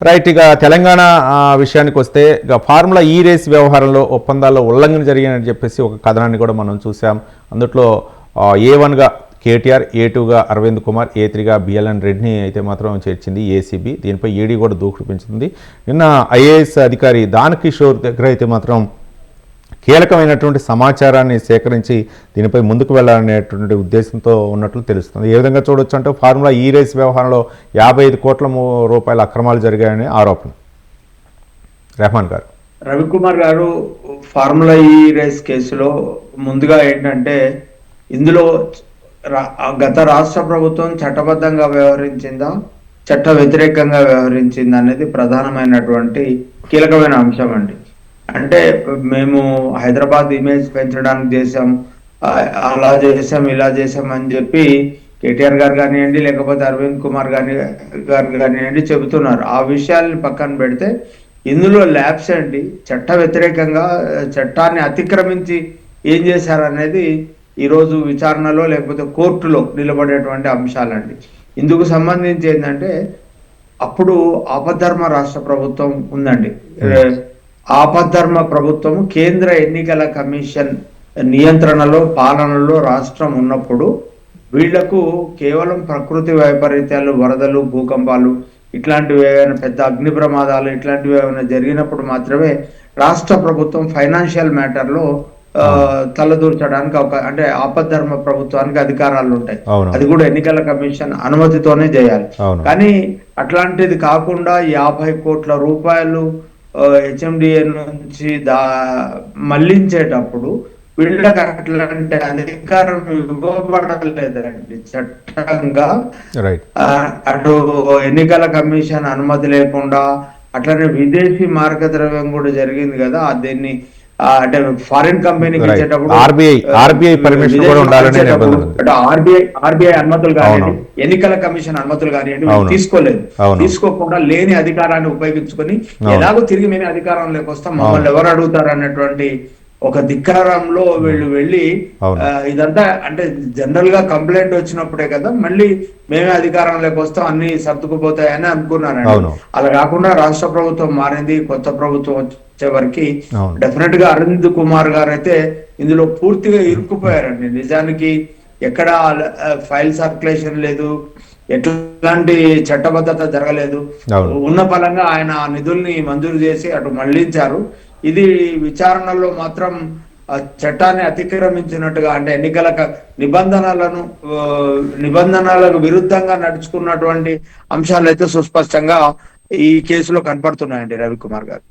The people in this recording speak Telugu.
రైట్ ఇక తెలంగాణ విషయానికి వస్తే ఇక ఫార్ములా ఈ రేస్ వ్యవహారంలో ఒప్పందాల్లో ఉల్లంఘన జరిగిందని చెప్పేసి ఒక కథనాన్ని కూడా మనం చూసాం అందుట్లో ఏ వన్గా కేటీఆర్ ఏ టూగా అరవింద్ కుమార్ ఏ త్రీగా బిఎల్ఎన్ రెడ్డిని అయితే మాత్రం చేర్చింది ఏసీబీ దీనిపై ఈడీ కూడా దూకుడు పెంచుతుంది. నిన్న ఐఏఎస్ అధికారి దానకిషోర్ దగ్గర అయితే మాత్రం కీలకమైనటువంటి సమాచారాన్ని సేకరించి దీనిపై ముందుకు వెళ్ళాలనేటువంటి ఉద్దేశంతో ఉన్నట్లు తెలుస్తుంది. ఏ విధంగా చూడొచ్చు అంటే ఫార్ములా ఈ రేస్ వ్యవహారంలో యాభై ఐదు కోట్ల రూపాయల అక్రమాలు జరిగాయని ఆరోపణ. రెహమాన్ గారు. రవికుమార్ గారు ఫార్ములా ఈ రేస్ కేసులో ముందుగా ఏంటంటే ఇందులో రా- గత రాష్ట్ర ప్రభుత్వం చట్టబద్ధంగా వ్యవహరించిందా చట్ట వ్యతిరేకంగా వ్యవహరించిందా అనేది ప్రధానమైనటువంటి కీలకమైన అంశం అండి. అంటే మేము హైదరాబాద్ ఇమేజ్ పెంచడానికి చేసాం అలా చేసాం ఇలా చేసాం అని చెప్పి కేటీఆర్ గారు కానివ్వండి లేకపోతే అరవింద్ కుమార్ గాని గారు కానివ్వండి చెబుతున్నారు. ఆ విషయాల్ని పక్కన పెడితే ఇందులో ల్యాబ్స్ ఏంటి చట్ట వ్యతిరేకంగా చట్టాన్ని అతిక్రమించి ఏం చేశారనేది ఈరోజు విచారణలో లేకపోతే కోర్టులో నిలబడేటువంటి అంశాలండి. ఇందుకు సంబంధించి ఏంటంటే అప్పుడు ఆపద్ధర్మ రాష్ట్ర ప్రభుత్వం ఉందండి. ఆపద్ధర్మ ప్రభుత్వం కేంద్ర ఎన్నికల కమిషన్ నియంత్రణలో పాలనలో రాష్ట్రం ఉన్నప్పుడు వీళ్ళకు కేవలం ప్రకృతి వైపరీత్యాలు వరదలు భూకంపాలు ఇట్లాంటివి ఏమైనా పెద్ద అగ్ని ప్రమాదాలు ఇట్లాంటివి ఏమైనా జరిగినప్పుడు మాత్రమే రాష్ట్ర ప్రభుత్వం ఫైనాన్షియల్ మ్యాటర్లో తలదూర్చడానికి ఒక అంటే ఆపద్ధర్మ ప్రభుత్వానికి అధికారాలు ఉంటాయి. అది కూడా ఎన్నికల కమిషన్ అనుమతితోనే చేయాలి. కానీ అట్లాంటిది కాకుండా యాభై కోట్ల రూపాయలు హెచ్ఎండిఏ నుంచి దా మళ్ళించేటప్పుడు వీళ్ళకి అట్లాంటి అధికారం ఇవ్వబడలేదండి. చట్టంగా అటు ఎన్నికల కమిషన్ అనుమతి లేకుండా అట్లనే విదేశీ మార్గద్రవ్యం కూడా జరిగింది కదా దీన్ని అంటే ఫారిన్ కంపెనీకి. ఇచ్చేటప్పుడు permission విదేశీ కూడా ఉండాలనే. అంటే ఆర్బీఐ ఆర్బీఐ అనుమతులు కానివ్వండి. ఎన్నికల కమిషన్ అనుమతులు కానివ్వండి. వీళ్ళు తీసుకోలేదు. తీసుకోకుండా లేని అధికారాన్ని ఉపయోగించుకొని. ఎలాగో తిరిగి మేము అధికారంలోకి వస్తాం మమ్మల్ని ఎవరు అడుగుతారు అన్నటువంటి ఒక ధిక్కారంలో వీళ్ళు వెళ్ళి ఇదంతా అంటే జనరల్గా కంప్లైంట్ వచ్చినప్పుడే కదా మళ్ళీ మేమే అధికారంలోకి వస్తాం అన్ని సర్దుకుపోతాయని అనుకున్నానండి. అలా కాకుండా రాష్ట్ర ప్రభుత్వం మారింది కొత్త ప్రభుత్వం వరకు అవును. డెఫినెట్గా అరవింద్ కుమార్ గారు అయితే ఇందులో పూర్తిగా ఇరుక్కుపోయారండి. నిజానికి ఎక్కడ ఫైల్ సర్క్యులేషన్ లేదు ఎట్లాంటి చట్టబద్ధత జరగలేదు. ఉన్న ఫలంగా ఆయన నిధుల్ని మంజూరు చేసి అటు మళ్ళించారు. ఇది విచారణలో మాత్రం చట్టాన్ని అతిక్రమించినట్టుగా అంటే ఎన్నికల నిబంధనలను నిబంధనలకు విరుద్ధంగా నడుచుకున్నటువంటి అంశాలు అయితే సుస్పష్టంగా ఈ కేసులో కనపడుతున్నాయండి రవికుమార్ గారు.